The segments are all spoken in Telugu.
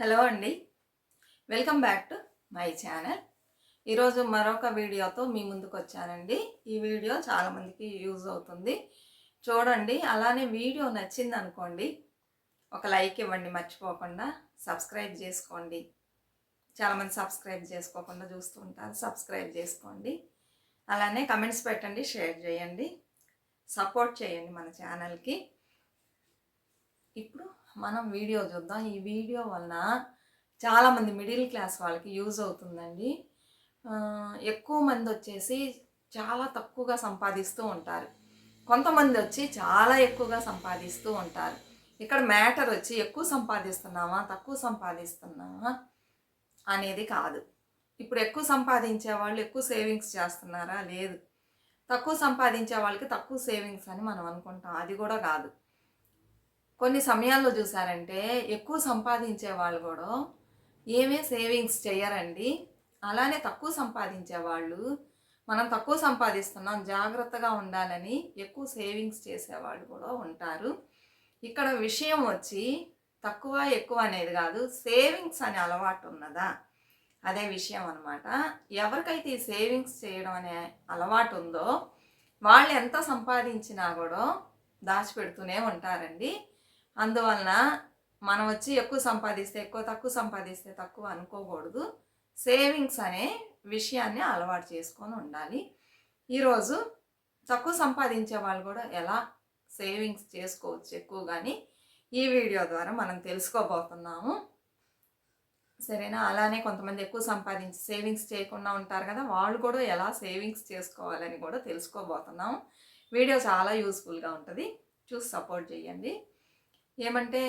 హలో అండి. Welcome back to my channel. ఈరోజు మరొక వీడియోతో మీ ముందుకు వచ్చానండి. ఈ వీడియో చాలామందికి యూజ్ అవుతుంది. చూడండి అలానే వీడియో నచ్చింది అనుకోండి ఒక లైక్ ఇవ్వండి మర్చిపోకుండా సబ్స్క్రైబ్ చేసుకోండి. చాలామంది సబ్స్క్రైబ్ చేసుకోకుండా చూస్తూ ఉంటారు సబ్స్క్రైబ్ చేసుకోండి. అలానే కమెంట్స్ పెట్టండి షేర్ చేయండి సపోర్ట్ చేయండి మన ఛానల్కి. ఇప్పుడు మనం వీడియో చూద్దాం. ఈ వీడియో వలన చాలామంది మిడిల్ క్లాస్ వాళ్ళకి యూజ్ అవుతుందండి. ఎక్కువ మంది వచ్చేసి చాలా తక్కువగా సంపాదిస్తూ ఉంటారు. కొంతమంది వచ్చి చాలా ఎక్కువగా సంపాదిస్తూ ఉంటారు. ఇక్కడ మ్యాటర్ వచ్చి ఎక్కువ సంపాదిస్తున్నామా తక్కువ సంపాదిస్తున్నామా అనేది కాదు. ఇప్పుడు ఎక్కువ సంపాదించే వాళ్ళు ఎక్కువ సేవింగ్స్ చేస్తున్నారా? లేదు. తక్కువ సంపాదించే వాళ్ళకి తక్కువ సేవింగ్స్ అని మనం అనుకుంటాం. అది కూడా కాదు. కొన్ని సమయాల్లో చూసారంటే ఎక్కువ సంపాదించే వాళ్ళు కూడా ఏమీ సేవింగ్స్ చేయరండి అలానే తక్కువ సంపాదించే వాళ్ళు మనం తక్కువ సంపాదిస్తున్నాం జాగ్రత్తగా ఉండాలని ఎక్కువ సేవింగ్స్ చేసేవాళ్ళు కూడా ఉంటారు. ఇక్కడ విషయం వచ్చి తక్కువ ఎక్కువ అనేది కాదు సేవింగ్స్ అనే అలవాటు ఉన్నదా? అదే విషయం అనమాట ఎవరికైతే ఈ సేవింగ్స్ చేయడం అనే అలవాటు ఉందో వాళ్ళు ఎంత సంపాదించినా కూడా దాచిపెడుతూనే ఉంటారండి. అందువలన మనం వచ్చి ఎక్కువ సంపాదిస్తే ఎక్కువ తక్కువ సంపాదిస్తే తక్కువ అనుకోకూడదు. సేవింగ్స్ అనే విషయాన్ని అలవాటు చేసుకొని ఉండాలి. ఈరోజు తక్కువ సంపాదించే వాళ్ళు కూడా ఎలా సేవింగ్స్ చేసుకోవచ్చు ఎక్కువ కానీ ఈ వీడియో ద్వారా మనం తెలుసుకోబోతున్నాము. సరేనా? అలానే కొంతమంది ఎక్కువ సంపాదించి సేవింగ్స్ చేయకుండా ఉంటారు కదా వాళ్ళు కూడా ఎలా సేవింగ్స్ చేసుకోవాలని కూడా తెలుసుకోబోతున్నాం వీడియో చాలా యూస్ఫుల్గా ఉంటుంది. చూసి సపోర్ట్ చేయండి. ఏమంటే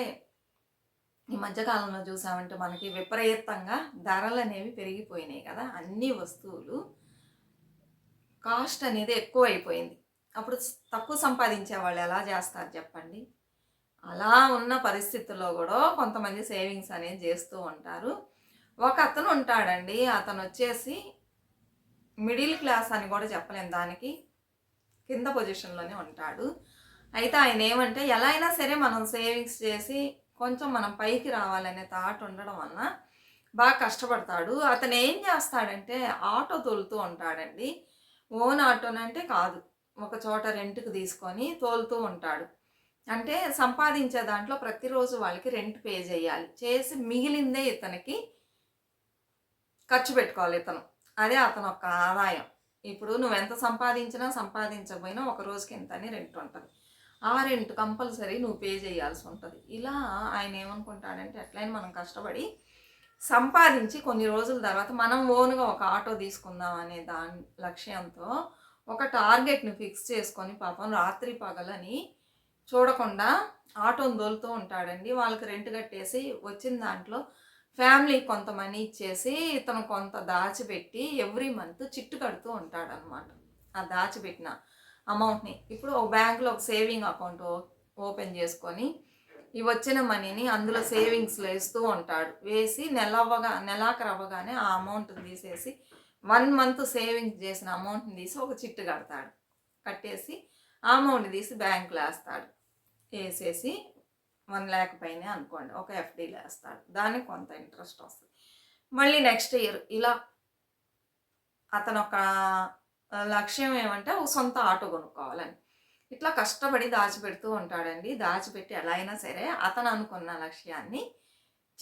ఈ మధ్యకాలంలో చూసామంటే మనకి విపరీతంగా ధరలు అనేవి పెరిగిపోయినాయి కదా అన్ని వస్తువులు. కాస్ట్ అనేది ఎక్కువ అయిపోయింది అప్పుడు తక్కువ సంపాదించే వాళ్ళు ఎలా చేస్తారు చెప్పండి? అలా ఉన్న పరిస్థితుల్లో కూడా కొంతమంది సేవింగ్స్ అనేది చేస్తూ ఉంటారు. ఒక అతను ఉంటాడండి అతను వచ్చేసి మిడిల్ క్లాస్ అని కూడా చెప్పలేము దానికి. కింద పొజిషన్లోనే ఉంటాడు. అయితే ఆయన ఏమంటే ఎలా అయినా సరే మనం సేవింగ్స్ చేసి కొంచెం మనం పైకి రావాలనే థాట్ ఉండడం వలన బాగా కష్టపడతాడు. అతను ఏం చేస్తాడంటే ఆటో తోలుతూ ఉంటాడండి. ఓన్ ఆటోనంటే కాదు. ఒక చోట రెంట్కి తీసుకొని తోలుతూ ఉంటాడు. అంటే సంపాదించే దాంట్లో ప్రతిరోజు వాళ్ళకి రెంట్ పే చేయాలి. చేసి మిగిలిందే ఇతనికి ఖర్చు పెట్టుకోవాలి ఇతను. అదే అతను ఒక ఆదాయం. ఇప్పుడు నువ్వు ఎంత సంపాదించినా సంపాదించకపోయినా ఒక రోజుకి ఎంత అని రెంట్ ఉంటుంది. ఆ రెంట్ కంపల్సరీ నువ్వు పే చేయాల్సి ఉంటుంది. ఇలా ఆయన ఏమనుకుంటాడంటే ఎట్లయినా మనం కష్టపడి సంపాదించి కొన్ని రోజుల తర్వాత మనం ఓన్గా ఒక ఆటో తీసుకుందాం అనే దాని లక్ష్యంతో ఒక టార్గెట్ని ఫిక్స్ చేసుకొని పాపం రాత్రి పగలని చూడకుండా ఆటోని దోలుతూ ఉంటాడండి. వాళ్ళకి రెంట్ కట్టేసి వచ్చిన దాంట్లో ఫ్యామిలీ కొంత మనీ ఇచ్చేసి ఇతను కొంత దాచిపెట్టి ఎవ్రీ మంత్ చిట్టు కడుతూ ఉంటాడనమాట. ఆ దాచిపెట్టిన అమౌంట్ని ఇప్పుడు ఒక బ్యాంకులో ఒక సేవింగ్ అకౌంట్ ఓపెన్ చేసుకొని ఈ వచ్చిన మనీని అందులో సేవింగ్స్లో వేస్తూ ఉంటాడు. వేసి నెలవ్వగా నెలాఖరు అవ్వగానే ఆ అమౌంట్ తీసేసి వన్ మంత్ సేవింగ్స్ చేసిన అమౌంట్ని తీసి ఒక చిట్టు కడతాడు. కట్టేసి ఆ అమౌంట్ తీసి బ్యాంకులో వేస్తాడు. వేసేసి వన్ ల్యాక్ పైనే అనుకోండి ఒక ఎఫ్డీలో వేస్తాడు. దానికి కొంత ఇంట్రెస్ట్ వస్తుంది. మళ్ళీ నెక్స్ట్ ఇయర్ ఇలా అతను ఒక లక్ష్యం ఏమంటే ఒక సొంత ఆటో కొనుక్కోవాలని. ఇట్లా కష్టపడి దాచిపెడుతూ ఉంటాడండి. దాచిపెట్టి ఎలా అయినా సరే అతను అనుకున్న లక్ష్యాన్ని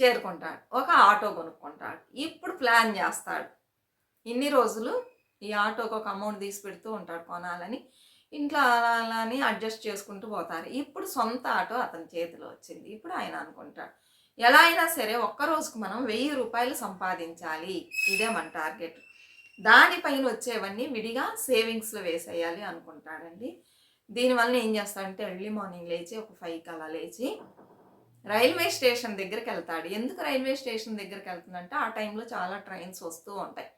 చేరుకుంటాడు. ఒక ఆటో కొనుక్కుంటాడు. ఇప్పుడు ప్లాన్ చేస్తాడు. ఇన్ని రోజులు ఈ ఆటోకి ఒక అమౌంట్ తీసి పెడుతూ ఉంటాడు కొనాలని. ఇంట్లో అలా అలా అని అడ్జస్ట్ చేసుకుంటూ పోతారు. ఇప్పుడు సొంత ఆటో అతని చేతిలో వచ్చింది. ఇప్పుడు ఆయన అనుకుంటాడు. ఎలా అయినా సరే ఒక్క రోజుకు మనం వెయ్యి రూపాయలు సంపాదించాలి. ఇదే మన టార్గెట్. దానిపైన వచ్చేవన్నీ విడిగా సేవింగ్స్లో వేసేయాలి అనుకుంటాడండి. దీనివల్ల ఏం చేస్తాడంటే ఎర్లీ మార్నింగ్ లేచి ఒక ఫైవ్కి అలా లేచి రైల్వే స్టేషన్ దగ్గరికి వెళ్తాడు. ఎందుకు రైల్వే స్టేషన్ దగ్గరికి వెళ్తుందంటే ఆ టైంలో చాలా ట్రైన్స్ వస్తూ ఉంటాయి.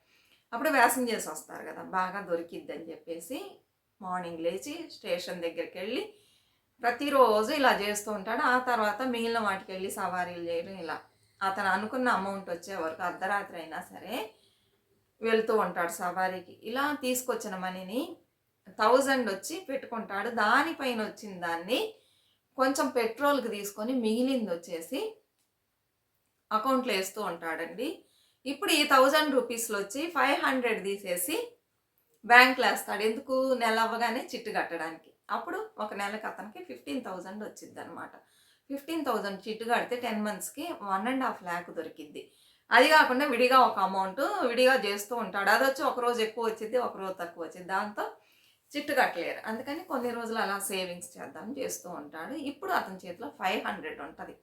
అప్పుడు చేసి వస్తారు కదా బాగా దొరికిద్దని చెప్పేసి మార్నింగ్ లేచి స్టేషన్ దగ్గరికి వెళ్ళి ప్రతిరోజు ఇలా చేస్తూ ఉంటాడు. ఆ తర్వాత మిగిలిన వాటికి వెళ్ళి సవారీలు చేయడం ఇలా. అతను అనుకున్న అమౌంట్ వచ్చే వరకు అర్ధరాత్రి అయినా సరే వెళ్తూ ఉంటాడు సవారీకి. ఇలా తీసుకొచ్చిన మనీని థౌజండ్ వచ్చి పెట్టుకుంటాడు. దానిపైన వచ్చిన దాన్ని కొంచెం పెట్రోల్కి తీసుకొని మిగిలింది వచ్చేసి అకౌంట్లో వేస్తూ ఉంటాడండి. ఇప్పుడు ఈ థౌజండ్ రూపీస్లో వచ్చి ఫైవ్ హండ్రెడ్ తీసేసి బ్యాంక్లో వేస్తాడు. ఎందుకు? నెల అవ్వగానే చిట్టు కట్టడానికి. అప్పుడు ఒక నెలకు అతనికి ఫిఫ్టీన్ థౌజండ్ వచ్చింది అనమాట ఫిఫ్టీన్ థౌజండ్ చిట్టు కడితే టెన్ మంత్స్కి వన్ అండ్ హాఫ్ ల్యాక్ దొరికిద్ది. అది కాకుండా విడిగా ఒక అమౌంట్ విడిగా చేస్తూ ఉంటాడు. అది వచ్చి ఒకరోజు ఎక్కువ వచ్చింది ఒక రోజు తక్కువ వచ్చింది దాంతో చిట్టు కట్టలేరు. అందుకని కొన్ని రోజులు అలా సేవింగ్స్ చేద్దాం చేస్తూ ఉంటాడు. ఇప్పుడు అతని చేతిలో ఫైవ్ హండ్రెడ్ ఉంటుంది.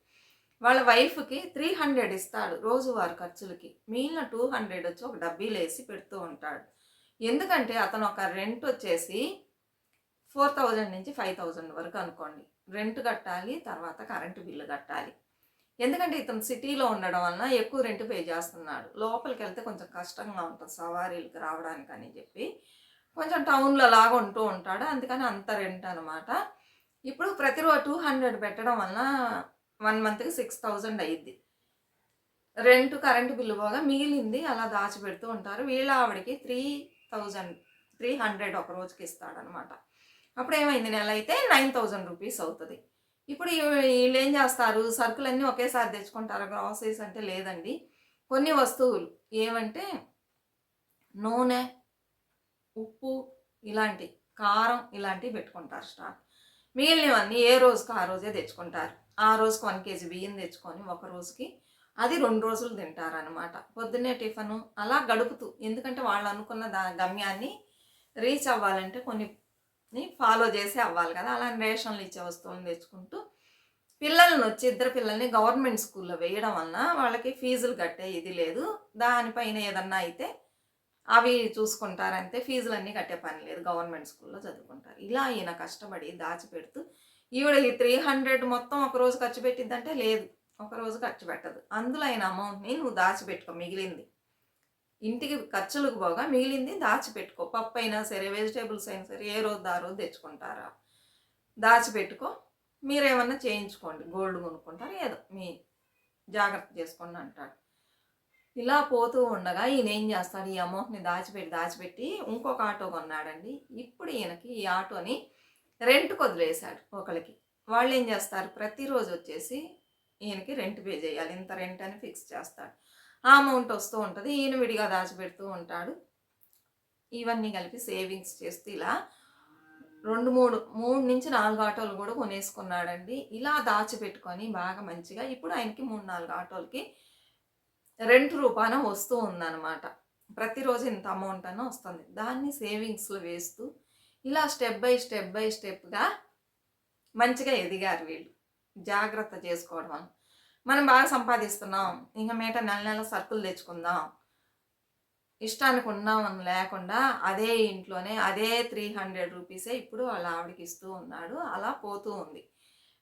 వాళ్ళ వైఫ్కి త్రీ హండ్రెడ్ ఇస్తాడు రోజువారి ఖర్చులకి. మిగిలిన టూ హండ్రెడ్ వచ్చి ఒక డబ్బీలు వేసి పెడుతూ ఉంటాడు. ఎందుకంటే అతను ఒక రెంట్ వచ్చేసి ఫోర్ థౌజండ్ నుంచి ఫైవ్ థౌజండ్ వరకు అనుకోండి. రెంట్ కట్టాలి తర్వాత కరెంటు బిల్లు కట్టాలి. ఎందుకంటే ఇతను సిటీలో ఉండడం వలన ఎక్కువ రెంట్ పే చేస్తున్నాడు. లోపలికి వెళ్తే కొంచెం కష్టంగా ఉంటుంది సవారీలకు రావడానికి అని చెప్పి. కొంచెం టౌన్లో లాగా ఉంటూ ఉంటాడు. అందుకని అంత రెంట్ అనమాట ఇప్పుడు ప్రతిరోజు టూ హండ్రెడ్ పెట్టడం వలన వన్ మంత్కి సిక్స్ థౌజండ్ అయ్యిద్ది రెంట్ కరెంటు బిల్లు పోగా మిగిలింది అలా దాచిపెడుతూ ఉంటారు. వీళ్ళ ఆవిడకి త్రీ థౌజండ్ త్రీ హండ్రెడ్ ఒక రోజుకి ఇస్తాడనమాట అప్పుడు ఏమైంది నెల అయితే నైన్ థౌజండ్ రూపీస్ అవుతుంది. ఇప్పుడు వీళ్ళు ఏం చేస్తారు? సరుకులన్నీ ఒకేసారి తెచ్చుకుంటారు? గ్రాసరీస్ అంటే లేదండి. కొన్ని వస్తువులు ఏమంటే నూనె ఉప్పు ఇలాంటి కారం ఇలాంటివి పెట్టుకుంటారు స్టాక్. మిగిలినవన్నీ ఏ రోజుకి ఆ రోజే తెచ్చుకుంటారు. ఆ రోజుకి వన్ కేజీ బియ్యం తెచ్చుకొని ఒక రోజుకి అది రెండు రోజులు తింటారనమాట పొద్దున్నే టిఫను అలా గడుపుతూ ఎందుకంటే వాళ్ళు అనుకున్న దా గమ్యాన్ని రీచ్ అవ్వాలంటే కొన్ని ఫాలో చేసి అవ్వాలి కదా. అలా రేషన్లు ఇచ్చే వస్తువులను తెచ్చుకుంటూ పిల్లల్ని వచ్చి ఇద్దరు పిల్లల్ని గవర్నమెంట్ స్కూల్లో వేయడం వలన వాళ్ళకి ఫీజులు కట్టే ఇది లేదు. దానిపైన ఏదన్నా అయితే అవి చూసుకుంటారంతే ఫీజులన్నీ కట్టే పని లేదు. గవర్నమెంట్ స్కూల్లో చదువుకుంటారు. ఇలా ఈయన కష్టపడి దాచిపెడుతూ ఈవిడ ఈ త్రీ హండ్రెడ్ మొత్తం ఒక రోజు ఖర్చు పెట్టిద్దంటే లేదు. ఒక రోజు ఖర్చు పెట్టదు. అందులో అయిన అమౌంట్ని నువ్వు దాచిపెట్టుకో. మిగిలింది ఇంటికి ఖర్చులకు పోగా మిగిలింది దాచిపెట్టుకో. పప్పు అయినా సరే వెజిటేబుల్స్ అయినా సరే ఏ రోజు ఆ రోజు తెచ్చుకుంటారా? దాచిపెట్టుకో. మీరేమన్నా చేయించుకోండి. గోల్డ్ కొనుక్కుంటారు ఏదో మీ జాగ్రత్త చేసుకోండి అంటాడు. ఇలా పోతూ ఉండగా ఈయన ఏం చేస్తాడు? ఈ అమౌంట్ని దాచిపెట్టి దాచిపెట్టి ఇంకొక ఆటో కొన్నాడండి. ఇప్పుడు ఈయనకి ఈ ఆటోని రెంట్కి వదిలేశాడు ఒకరికి వాళ్ళు ఏం చేస్తారు? ప్రతిరోజు వచ్చేసి ఈయనకి రెంట్ పే చేయాలి. ఇంత రెంట్ అని ఫిక్స్ చేస్తాడు. ఆ అమౌంట్ వస్తూ ఉంటుంది. ఈయన విడిగా దాచిపెడుతూ ఉంటాడు. ఇవన్నీ కలిపి సేవింగ్స్ చేస్తూ ఇలా రెండు మూడు మూడు నుంచి నాలుగు ఆటోలు కూడా కొనేసుకున్నాడండి. ఇలా దాచిపెట్టుకొని బాగా మంచిగా ఇప్పుడు ఆయనకి మూడు నాలుగు ఆటోలకి రెంట్ రూపాన వస్తూ ఉందన్నమాట. ప్రతిరోజు ఇంత అమౌంట్ అని వస్తుంది. దాన్ని సేవింగ్స్లో వేస్తూ ఇలా స్టెప్ బై స్టెప్ బై స్టెప్గా మంచిగా ఎదిగారు వీళ్ళు. జాగ్రత్త చేసుకోవడం మనం బాగా సంపాదిస్తున్నాం. ఇంకా మీట నెల నెల సరుకులు తెచ్చుకుందాం. ఇష్టానికి ఉన్నామని లేకుండా అదే ఇంట్లోనే అదే త్రీ హండ్రెడ్ రూపీసే ఇప్పుడు వాళ్ళ ఆవిడకి ఇస్తూ ఉన్నాడు. అలా పోతూ ఉంది.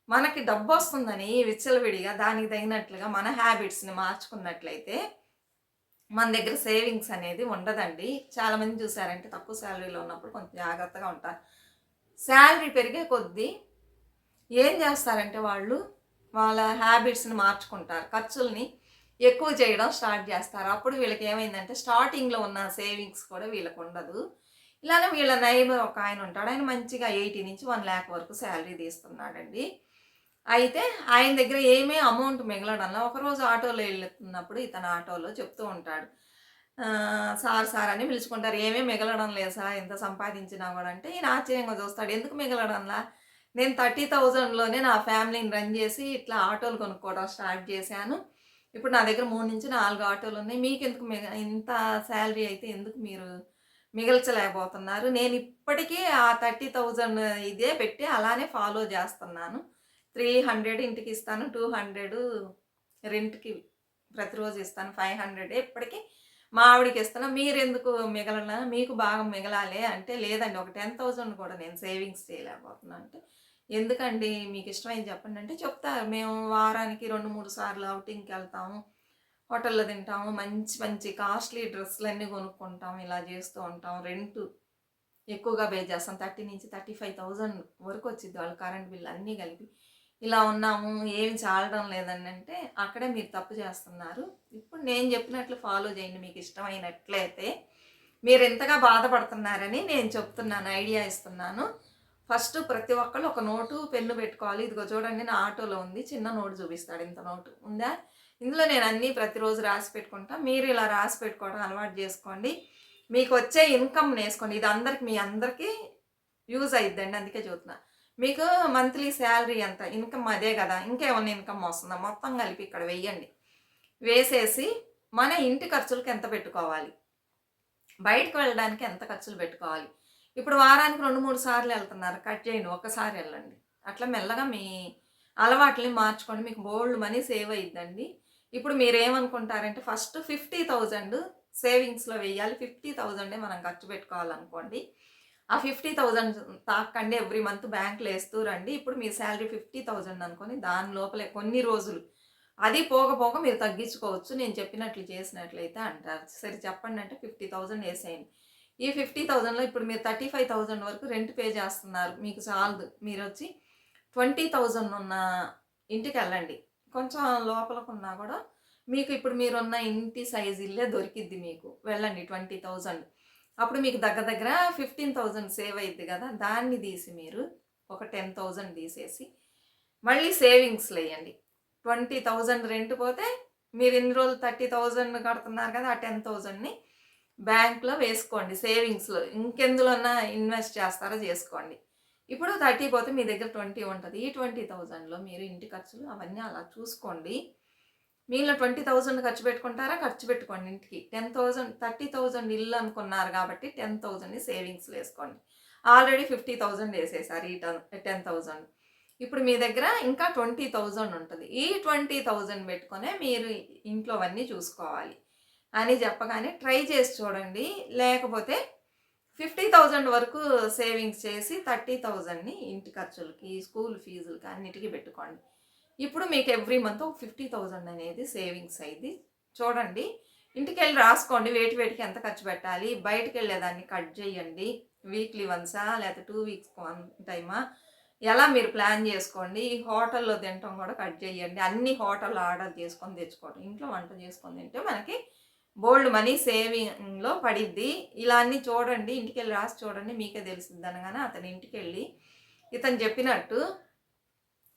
మనకి డబ్బు వస్తుందని విచ్చలవిడిగా దానికి తగినట్లుగా మన హ్యాబిట్స్ని మార్చుకున్నట్లయితే మన దగ్గర సేవింగ్స్ అనేది ఉండదండి. చాలామంది చూసారంటే తక్కువ శాలరీలో ఉన్నప్పుడు కొంచెం జాగ్రత్తగా ఉంటారు. శాలరీ పెరిగే కొద్దీ ఏం చేస్తారంటే వాళ్ళు వాళ్ళ హ్యాబిట్స్ని మార్చుకుంటారు. ఖర్చుల్ని ఎక్కువ చేయడం స్టార్ట్ చేస్తారు. అప్పుడు వీళ్ళకి ఏమైందంటే స్టార్టింగ్లో ఉన్న సేవింగ్స్ కూడా వీళ్ళకు ఉండదు. ఇలానే వీళ్ళ నైబర్ ఒక ఆయన ఉంటాడు. ఆయన మంచిగా ఎయిటీ నుంచి వన్ ల్యాక్ వరకు శాలరీ తీస్తున్నాడండి. అయితే ఆయన దగ్గర ఏమీ అమౌంట్ మిగలడంలో ఒకరోజు ఆటోలో వెళ్తున్నప్పుడు ఇతను ఆటోలో చెప్తూ ఉంటాడు. సార్ సార్ అని పిలుచుకుంటారు. ఏమీ మిగలడం లేదు సార్. ఎంత సంపాదించినా కూడా అంటే ఈయన ఆశ్చర్యంగా చూస్తాడు. ఎందుకు మిగలడంలా? నేను థర్టీ థౌజండ్లోనే నా ఫ్యామిలీని రన్ చేసి ఇట్లా ఆటోలు కొనుక్కోవడం స్టార్ట్ చేశాను. ఇప్పుడు నా దగ్గర మూడు నుంచి నాలుగు ఆటోలు ఉన్నాయి. మీకు ఎందుకు మిగ ఇంత శాలరీ అయితే ఎందుకు మీరు మిగల్చలేకపోతున్నారు? నేను ఇప్పటికీ ఆ థర్టీ థౌజండ్ ఇదే పెట్టి అలానే ఫాలో చేస్తున్నాను. త్రీ హండ్రెడ్ ఇంటికి ఇస్తాను టూ హండ్రెడ్ రెంట్కి ప్రతిరోజు ఇస్తాను ఫైవ్ హండ్రెడ్ ఇప్పటికీ మా ఆవిడకి ఇస్తాను మీరు ఎందుకు మిగలన? మీకు బాగా మిగలాలి అంటే లేదండి ఒక టెన్ థౌజండ్ కూడా నేను సేవింగ్స్ చేయలేకపోతున్నాను అంటే ఎందుకండి మీకు ఇష్టమైంది చెప్పండి అంటే చెప్తారు మేము వారానికి రెండు మూడు సార్లు అవుటింగ్కి వెళ్తాము హోటల్లో తింటాము మంచి మంచి కాస్ట్లీ డ్రెస్సులు అన్నీ కొనుక్కుంటాం ఇలా చేస్తూ ఉంటాం రెంట్ ఎక్కువగా పే చేస్తాం. థర్టీ నుంచి థర్టీ ఫైవ్ థౌజండ్ వరకు వచ్చింది వాళ్ళు కరెంట్ బిల్ అన్నీ కలిపి. ఇలా ఉన్నాము ఏమి చాలడం లేదని అంటే అక్కడే మీరు తప్పు చేస్తున్నారు. ఇప్పుడు నేను చెప్పినట్లు ఫాలో చేయండి మీకు ఇష్టమైనట్లయితే. మీరు ఎంతగా బాధపడుతున్నారని నేను చెప్తున్నాను ఐడియా ఇస్తున్నాను. ఫస్ట్ ప్రతి ఒక్కళ్ళు ఒక నోటు పెన్ను పెట్టుకోవాలి. ఇదిగో చూడండి నా ఆటోలో ఉంది. చిన్న నోటు చూపిస్తాడు ఇంత నోటు. ఉందా? ఇందులో నేను అన్నీ ప్రతిరోజు రాసి పెట్టుకుంటా. మీరు ఇలా రాసి పెట్టుకోవడం అలవాటు చేసుకోండి. మీకు వచ్చే ఇన్కమ్ వేసుకోండి ఇది అందరికి మీ అందరికీ యూజ్ అయిద్దండి. అందుకే చూస్తున్నా. మీకు మంత్లీ శాలరీ ఎంత? ఇన్కమ్ అదే కదా. ఇంకేమన్నా ఇన్కమ్ వస్తుందా? మొత్తం కలిపి ఇక్కడ వేయండి వేసేసి మన ఇంటి ఖర్చులకు ఎంత పెట్టుకోవాలి? బయటకు వెళ్ళడానికి ఎంత ఖర్చులు పెట్టుకోవాలి? ఇప్పుడు వారానికి రెండు మూడు సార్లు వెళ్తున్నారు. కట్ చేయండి ఒక్కసారి వెళ్ళండి. అట్లా మెల్లగా మీ అలవాట్లని మార్చుకోండి మీకు బోల్డ్ మనీ సేవ్ అయ్యిద్దండి ఇప్పుడు మీరు ఏమనుకుంటారంటే ఫస్ట్ ఫిఫ్టీ థౌజండ్ సేవింగ్స్లో వేయాలి ఫిఫ్టీ థౌజండే మనం ఖర్చు పెట్టుకోవాలనుకోండి. ఆ ఫిఫ్టీ థౌజండ్ తాకండి ఎవ్రీ మంత్ బ్యాంకులు వేస్తూ రండి. ఇప్పుడు మీ శాలరీ ఫిఫ్టీ థౌజండ్ అనుకొని దాని లోపలే కొన్ని రోజులు. అది పోక పోక మీరు తగ్గించుకోవచ్చు. నేను చెప్పినట్లు చేసినట్లయితే అంటారు. సరే చెప్పండి అంటే ఫిఫ్టీ థౌజండ్ వేసేయండి. ఈ ఫిఫ్టీ థౌజండ్లో ఇప్పుడు మీరు థర్టీ ఫైవ్ థౌజండ్ వరకు రెంట్ పే చేస్తున్నారు. మీకు చాలదు. మీరు వచ్చి ట్వంటీ థౌజండ్ ఉన్న ఇంటికి వెళ్ళండి. కొంచెం లోపలకున్నా కూడా మీకు ఇప్పుడు మీరున్న ఇంటి సైజ్ ఇల్లే దొరికిద్ది మీకు. వెళ్ళండి ట్వంటీ థౌజండ్. అప్పుడు మీకు దగ్గర దగ్గర ఫిఫ్టీన్ థౌజండ్ సేవ్ అయ్యిద్ది కదా. దాన్ని తీసి మీరు ఒక టెన్ థౌజండ్ తీసేసి మళ్ళీ సేవింగ్స్లో వేయండి ట్వంటీ థౌజండ్ రెంట్ పోతే మీరు ఇన్ని రోజులు థర్టీ థౌజండ్ కడుతున్నారు కదా ఆ టెన్ థౌజండ్ని బ్యాంక్లో వేసుకోండి సేవింగ్స్లో. ఇంకెందులోన్నా ఇన్వెస్ట్ చేస్తారో చేసుకోండి. ఇప్పుడు థర్టీ పోతే మీ దగ్గర ట్వంటీ ఉంటుంది. ఈ ట్వంటీ థౌజండ్లో మీరు ఇంటి ఖర్చులు అవన్నీ అలా చూసుకోండి. మీలో ట్వంటీ థౌజండ్ ఖర్చు పెట్టుకుంటారా? ఖర్చు పెట్టుకోండి ఇంటికి. టెన్ థౌజండ్ థర్టీ థౌజండ్ ఇల్లు అనుకున్నారు కాబట్టి టెన్ థౌజండ్ని సేవింగ్స్లో వేసుకోండి. ఆల్రెడీ ఫిఫ్టీ థౌజండ్ వేసేసారు ఈ టెన్ టెన్ థౌజండ్. ఇప్పుడు మీ దగ్గర ఇంకా ట్వంటీ థౌజండ్ ఉంటుంది. ఈ ట్వంటీ థౌజండ్ పెట్టుకునే మీరు ఇంట్లో అవన్నీ చూసుకోవాలి. అని చెప్పగానే ట్రై చేసి చూడండి. లేకపోతే ఫిఫ్టీ థౌజండ్ వరకు సేవింగ్స్ చేసి థర్టీ థౌజండ్ని ఇంటి ఖర్చులకి స్కూల్ ఫీజులకి అన్నిటికీ పెట్టుకోండి. ఇప్పుడు మీకు ఎవ్రీ మంత్ ఒక ఫిఫ్టీ థౌజండ్ అనేది సేవింగ్స్ అయింది. చూడండి. ఇంటికి వెళ్ళి రాసుకోండి. వేటి వేటికి ఎంత ఖర్చు పెట్టాలి? బయటికి వెళ్ళేదాన్ని కట్ చేయండి. వీక్లీ వన్సా? లేకపోతే టూ వీక్స్ వన్ టైమా? ఎలా మీరు ప్లాన్ చేసుకోండి? ఈ హోటల్లో తినటం కూడా కట్ చేయండి. అన్ని హోటల్ ఆర్డర్ చేసుకొని తెచ్చుకోవడం ఇంట్లో వంట చేసుకొని తింటే మనకి బోల్డ్ మనీ సేవింగ్లో పడిద్ది. ఇలా అన్ని చూడండి ఇంటికి వెళ్ళి రాసి చూడండి మీకే తెలుస్తుంది అనగానే అతని ఇంటికి వెళ్ళి ఇతను చెప్పినట్టు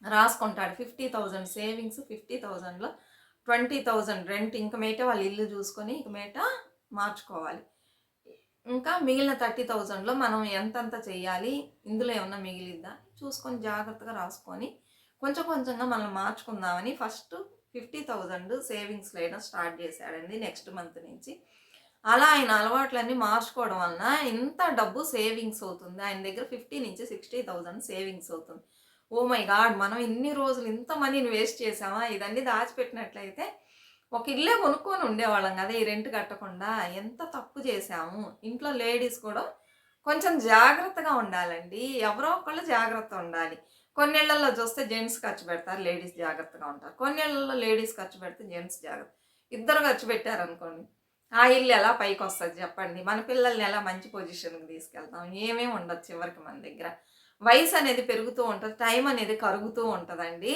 రాసుకుంటాడు. ఫిఫ్టీ థౌజండ్ సేవింగ్స్ ఫిఫ్టీ థౌజండ్లో ట్వంటీ థౌజండ్ రెంట్ ఇంక మేట వాళ్ళ ఇల్లు చూసుకొని ఇంక మేట మార్చుకోవాలి. ఇంకా మిగిలిన థర్టీ థౌజండ్లో మనం ఎంతంత చేయాలి ఇందులో ఏమన్నా మిగిలిద్దా? చూసుకొని జాగ్రత్తగా రాసుకొని కొంచెం కొంచెంగా మనం మార్చుకుందామని ఫస్ట్ ఫిఫ్టీ థౌజండ్ సేవింగ్స్ వేయడం స్టార్ట్ చేశాడండి నెక్స్ట్ మంత్ నుంచి. అలా ఆయన అలవాట్లన్నీ మార్చుకోవడం వలన ఇంత డబ్బు సేవింగ్స్ అవుతుంది. ఆయన దగ్గర ఫిఫ్టీ నుంచి సిక్స్టీ థౌజండ్ సేవింగ్స్ అవుతుంది. ఓ మై గాడ్ మనం ఇన్ని రోజులు ఇంత మనీని వేస్ట్ చేసామా ఇదన్నీ దాచిపెట్టినట్లయితే ఒక ఇల్లే కొనుక్కొని ఉండేవాళ్ళం కదా ఈ రెంట్ కట్టకుండా. ఎంత తప్పు చేసాము ఇంట్లో లేడీస్ కూడా కొంచెం జాగ్రత్తగా ఉండాలండి. ఎవరో ఒకళ్ళు జాగ్రత్త ఉండాలి. కొన్నేళ్ళలో చూస్తే జెంట్స్ ఖర్చు పెడతారు లేడీస్ జాగ్రత్తగా ఉంటారు. కొన్నేళ్ళలో లేడీస్ ఖర్చు పెడితే జెంట్స్ జాగ్రత్త. ఇద్దరు ఖర్చు పెట్టారనుకోండి ఆ ఇల్లు ఎలా పైకి వస్తుంది చెప్పండి. మన పిల్లల్ని ఎలా మంచి పొజిషన్కి తీసుకెళ్తాం? ఏమేమి ఉండదు చివరికి మన దగ్గర. వయసు అనేది పెరుగుతూ ఉంటుంది టైం అనేది కరుగుతూ ఉంటుందండి.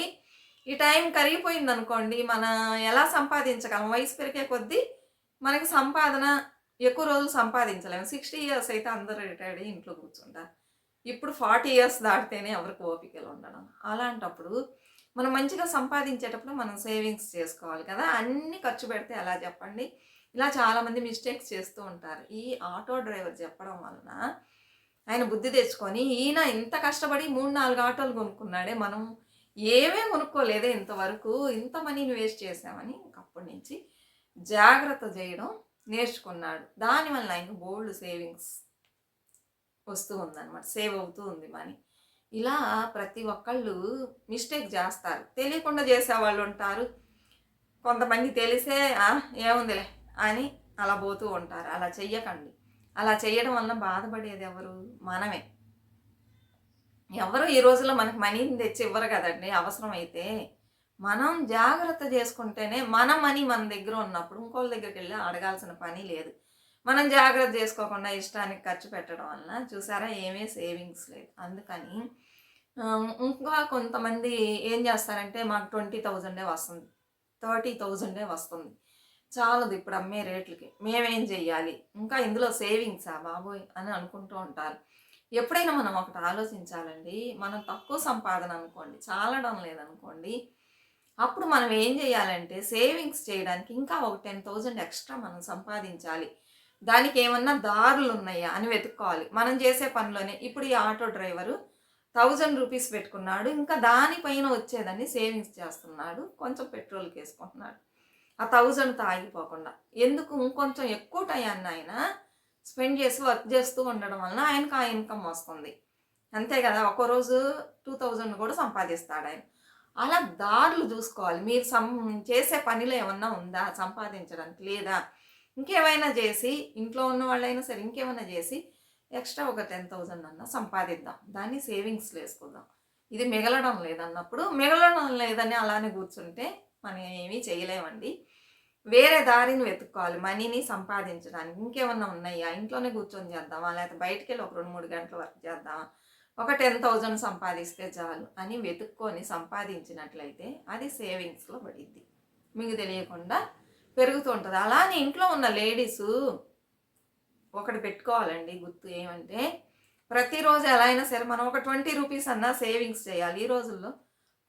ఈ టైం కరిగిపోయింది అనుకోండి మనం ఎలా సంపాదించగలం? వయసు పెరిగే కొద్దీ మనకి సంపాదన ఎక్కువ రోజులు సంపాదించలేము. సిక్స్టీ ఇయర్స్ అయితే అందరూ రిటైర్డ్ అయ్యి ఇంట్లో కూర్చుంటారు. ఇప్పుడు ఫార్టీ ఇయర్స్ దాటితేనే ఎవరికి ఓపికలు ఉండడం. అలాంటప్పుడు మనం మంచిగా సంపాదించేటప్పుడు మనం సేవింగ్స్ చేసుకోవాలి కదా. అన్ని ఖర్చు పెడితే ఎలా చెప్పండి? ఇలా చాలామంది మిస్టేక్స్ చేస్తూ ఉంటారు. ఈ ఆటో డ్రైవర్ చెప్పడం వలన ఆయన బుద్ధి తెచ్చుకొని ఈయన ఇంత కష్టపడి మూడు నాలుగు ఆటోలు కొనుక్కున్నాడే. మనం ఏమీ కొనుక్కోలేదే ఇంతవరకు. ఇంత మనీని వేస్ట్ చేసామని అప్పటి నుంచి జాగ్రత్త చేయడం నేర్చుకున్నాడు. దానివల్ల ఆయన బోల్డ్ సేవింగ్స్ వస్తూ ఉందన్నమాట. సేవ్ అవుతూ ఉంది మనీ. ఇలా ప్రతి ఒక్కళ్ళు మిస్టేక్ చేస్తారు. తెలియకుండా చేసేవాళ్ళు ఉంటారు. కొంతమంది తెలిసే ఏముందిలే అని అలా పోతూ ఉంటారు. అలా చెయ్యకండి. అలా చేయడం వల్ల బాధపడేది ఎవరు? మనమే. ఎవరు ఈ రోజుల్లో మనకు మనీని తెచ్చి ఇవ్వరు కదండి. అవసరమైతే మనం జాగ్రత్త చేసుకుంటేనే మన మనీ మన దగ్గర ఉన్నప్పుడు ఇంకోళ్ళ దగ్గరికి వెళ్ళి అడగాల్సిన పని లేదు. మనం జాగ్రత్త చేసుకోకుండా ఇష్టానికి ఖర్చు పెట్టడం వలన చూసారా ఏమీ సేవింగ్స్ లేదు. అందుకని ఇంకా కొంతమంది ఏం చేస్తారంటే మాకు ట్వంటీ థౌజండే వస్తుంది. థర్టీ థౌజండే వస్తుంది. చాలదు ఇప్పుడు అమ్మే రేట్లకి. మేమేం చెయ్యాలి? ఇంకా ఇందులో సేవింగ్సా బాబోయ్ అని అనుకుంటూ ఉంటారు. ఎప్పుడైనా మనం ఒకటి ఆలోచించాలండి మనం తక్కువ సంపాదన అనుకోండి చాలడం లేదనుకోండి అప్పుడు మనం ఏం చేయాలంటే సేవింగ్స్ చేయడానికి ఇంకా ఒక టెన్ థౌజండ్ ఎక్స్ట్రా మనం సంపాదించాలి. దానికి ఏమన్నా దారులు ఉన్నాయా అని వెతుక్కోవాలి. మనం చేసే పనిలోనే ఇప్పుడు ఈ ఆటో డ్రైవరు థౌజండ్ రూపీస్ పెట్టుకున్నాడు. ఇంకా దానిపైన వచ్చేదాన్ని సేవింగ్స్ చేస్తున్నాడు. కొంచెం పెట్రోల్కి వేసుకుంటున్నాడు ఆ థౌజండ్ తాగిపోకుండా. ఎందుకు? ఇంకొంచెం ఎక్కువ టయాన్ని ఆయన స్పెండ్ చేసి వర్క్ చేస్తూ ఉండడం వలన ఆయనకు ఆ ఇన్కమ్ వస్తుంది. అంతే కదా? ఒక రోజు టూ థౌజండ్ కూడా సంపాదిస్తాడు ఆయన. అలా దారులు చూసుకోవాలి. మీరు సం చేసే పనిలో ఏమన్నా ఉందా? సంపాదించడానికి లేదా? ఇంకేమైనా చేసి ఇంట్లో ఉన్న వాళ్ళైనా సరే ఇంకేమైనా చేసి ఎక్స్ట్రా ఒక టెన్ థౌజండ్ అన్న సంపాదిద్దాం. దాన్ని సేవింగ్స్ వేసుకుందాం ఇది మిగలడం లేదన్నప్పుడు మిగలడం లేదని అలానే కూర్చుంటే మనం ఏమీ చేయలేమండి. వేరే దారిని వెతుక్కోవాలి మనీని సంపాదించడానికి. ఇంకేమన్నా ఉన్నాయా? ఇంట్లోనే కూర్చొని చేద్దామా? లేకపోతే బయటికి వెళ్ళి ఒక రెండు మూడు గంటల వరకు చేద్దామా? ఒక టెన్ థౌజండ్ సంపాదిస్తే చాలు అని వెతుక్కొని సంపాదించినట్లయితే అది సేవింగ్స్లో పడిద్ది. మీకు తెలియకుండా పెరుగుతూ ఉంటుంది. అలానే ఇంట్లో ఉన్న లేడీసు ఒకటి పెట్టుకోవాలండి గుర్తు ఏమంటే ప్రతిరోజు ఎలా అయినా సరే మనం ఒక ట్వంటీ రూపీస్ అన్నా సేవింగ్స్ చేయాలి. ఈ రోజుల్లో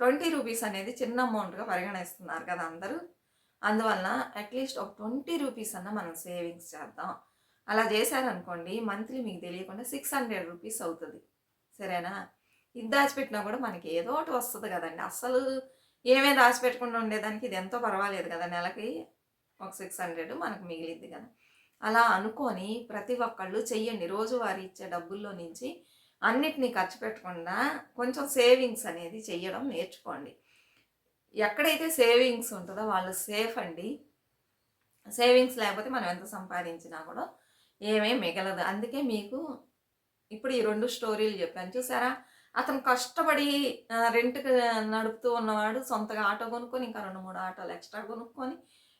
ట్వంటీ రూపీస్ అనేది చిన్న అమౌంట్గా పరిగణిస్తున్నారు కదా అందరూ. అందువలన అట్లీస్ట్ ఒక ట్వంటీ రూపీస్ అన్న మనం సేవింగ్స్ చేద్దాం. అలా చేశారనుకోండి మంత్లీ మీకు తెలియకుండా సిక్స్ హండ్రెడ్ రూపీస్ అవుతుంది. సరేనా? ఇది దాచిపెట్టినా కూడా మనకి ఏదో ఒకటి వస్తుంది కదండి. అసలు ఏమేమి దాచిపెట్టకుండా ఉండేదానికి ఇది ఎంతో పర్వాలేదు కదా నెలకి. ఒక సిక్స్ హండ్రెడ్ మనకు మిగిలిద్ది కదా. అలా అనుకొని ప్రతి ఒక్కళ్ళు చెయ్యండి. రోజువారీ ఇచ్చే డబ్బుల్లో నుంచి అన్నిటినీ ఖర్చు పెట్టకుండా కొంచెం సేవింగ్స్ అనేది చెయ్యడం నేర్చుకోండి. ఎక్కడైతే సేవింగ్స్ ఉంటుందో వాళ్ళు సేఫ్ అండి. సేవింగ్స్ లేకపోతే మనం ఎంత సంపాదించినా కూడా ఏమీ మిగలదు. అందుకే మీకు ఇప్పుడు ఈ రెండు స్టోరీలు చెప్పాను. చూసారా? అతను కష్టపడి రెంట్కి నడుపుతూ ఉన్నవాడు సొంతగా ఆటో కొనుక్కొని ఇంకా రెండు మూడు ఆటోలు ఎక్స్ట్రా కొనుక్కొని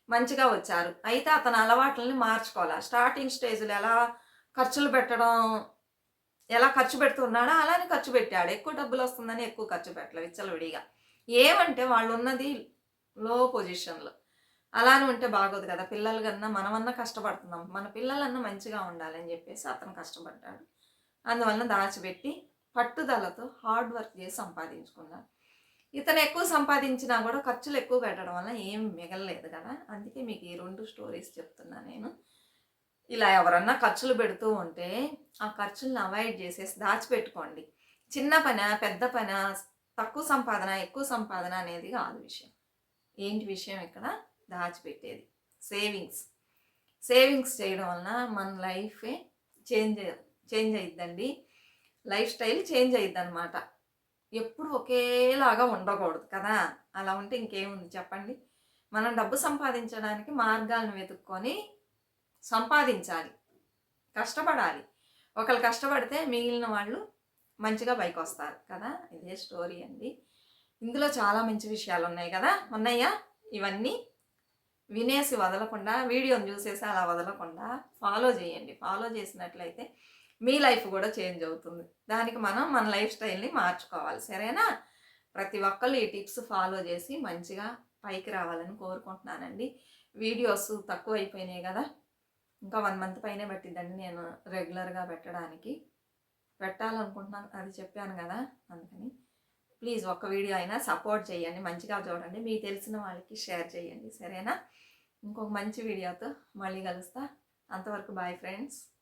మంచిగా వచ్చారు. అయితే అతని అలవాట్లని మార్చుకోవాలి? స్టార్టింగ్ స్టేజ్లో ఎలా ఖర్చులు పెట్టడం ఎలా ఖర్చు పెడుతున్నాడో అలానే ఖర్చు పెట్టాడు. ఎక్కువ డబ్బులు వస్తుందని ఎక్కువ ఖర్చు పెట్టలేదు విచ్చలవిడిగా. ఏమంటే వాళ్ళు ఉన్నది లో పొజిషన్లో అలానే ఉంటే బాగోదు కదా పిల్లలు కన్నా మనమన్నా కష్టపడుతున్నాం. మన పిల్లలన్నా మంచిగా ఉండాలని చెప్పేసి అతను కష్టపడ్డాడు. అందువలన దాచిపెట్టి పట్టుదలతో హార్డ్ వర్క్ చేసి సంపాదించుకున్నాడు. ఇతను ఎక్కువ సంపాదించినా కూడా ఖర్చులు ఎక్కువ పెట్టడం వల్ల ఏం మిగలలేదు కదా. అందుకే మీకు ఈ రెండు స్టోరీస్ చెప్తున్నా నేను. ఇలా ఎవరన్నా ఖర్చులు పెడుతూ ఉంటే ఆ ఖర్చులను అవాయిడ్ చేసేసి దాచిపెట్టుకోండి. చిన్న పని పెద్ద పని తక్కువ సంపాదన ఎక్కువ సంపాదన అనేది కాదు విషయం. ఏంటి విషయం ఇక్కడ? దాచిపెట్టేది. సేవింగ్స్ సేవింగ్స్ చేయడం వలన మన లైఫే చేంజ్ చేంజ్ అయిద్దండి. లైఫ్ స్టైల్ చేంజ్ అయిద్ది అనమాట ఎప్పుడు ఒకేలాగా ఉండకూడదు కదా? అలా ఉంటే ఇంకేముంది చెప్పండి? మనం డబ్బు సంపాదించడానికి మార్గాలను వెతుక్కొని సంపాదించాలి. కష్టపడాలి. ఒకళ్ళు కష్టపడితే మిగిలిన వాళ్ళు మంచిగా పైకి వస్తారు కదా? ఇదే స్టోరీ అండి. ఇందులో చాలా మంచి విషయాలు ఉన్నాయి కదా? ఉన్నాయా? ఇవన్నీ వినేసి వదలకుండా వీడియోని చూసేసి అలా వదలకుండా ఫాలో చేయండి. ఫాలో చేసినట్లయితే మీ లైఫ్ కూడా చేంజ్ అవుతుంది. దానికి మనం మన లైఫ్ స్టైల్ని మార్చుకోవాలి. సరేనా? ప్రతి ఒక్కళ్ళు ఈ టిప్స్ ఫాలో చేసి మంచిగా పైకి రావాలని కోరుకుంటున్నానండి. వీడియోస్ తక్కువ అయిపోయినాయి కదా. ఇంకా వన్ మంత్ పైనే పట్టిద్దండి నేను రెగ్యులర్గా పెట్టడానికి. పెట్టాలనుకుంటున్నాను అది చెప్పాను కదా అందుకని. ప్లీజ్ ఒక్క వీడియో అయినా సపోర్ట్ చేయండి. మంచిగా చూడండి. మీకు తెలిసిన వాళ్ళకి షేర్ చేయండి. సరేనా? ఇంకొక మంచి వీడియోతో మళ్ళీ కలుస్తా. అంతవరకు బాయ్ ఫ్రెండ్స్.